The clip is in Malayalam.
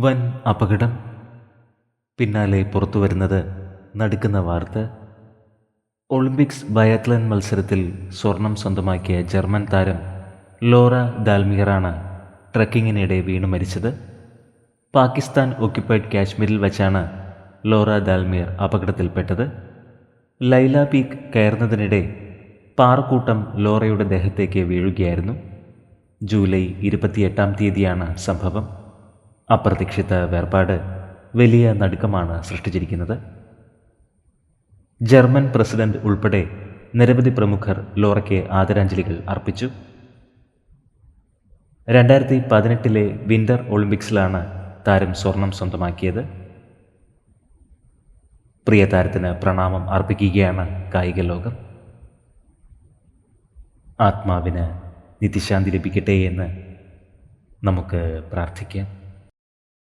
വൻ അപകടം. പിന്നാലെ പുറത്തു വരുന്നത് നടുക്കുന്ന വാർത്ത. ഒളിമ്പിക്സ് ബയാത്ലൻ മത്സരത്തിൽ സ്വർണം സ്വന്തമാക്കിയ ജർമ്മൻ താരം ലോറ ദാൽമിയറാണ് ട്രക്കിങ്ങിനിടെ വീണു മരിച്ചത്. പാകിസ്ഥാൻ ഒക്യുപ്പൈഡ് കാശ്മീരിൽ വച്ചാണ് ലോറ ദാൽമിയർ അപകടത്തിൽപ്പെട്ടത്. ലൈല പീക്ക് കയറുന്നതിനിടെ പാറക്കൂട്ടം ലോറയുടെ ദേഹത്തേക്ക് വീഴുകയായിരുന്നു. ജൂലൈ ഇരുപത്തിയെട്ടാം തീയതിയാണ് സംഭവം. അപ്രതീക്ഷിത വേർപാട് വലിയ നടുക്കമാണ് സൃഷ്ടിച്ചിരിക്കുന്നത്. ജർമ്മൻ പ്രസിഡന്റ് ഉൾപ്പെടെ നിരവധി പ്രമുഖർ ലോറയ്ക്ക് ആദരാഞ്ജലികൾ അർപ്പിച്ചു. രണ്ടായിരത്തി പതിനെട്ടിലെ വിന്റർ ഒളിമ്പിക്സിലാണ് താരം സ്വർണം സ്വന്തമാക്കിയത്. പ്രിയ താരത്തിന് പ്രണാമം അർപ്പിക്കുകയാണ് കായിക ലോകം. ആത്മാവിന് നിത്യശാന്തി ലഭിക്കട്ടെ എന്ന് നമുക്ക് പ്രാർത്ഥിക്കാം.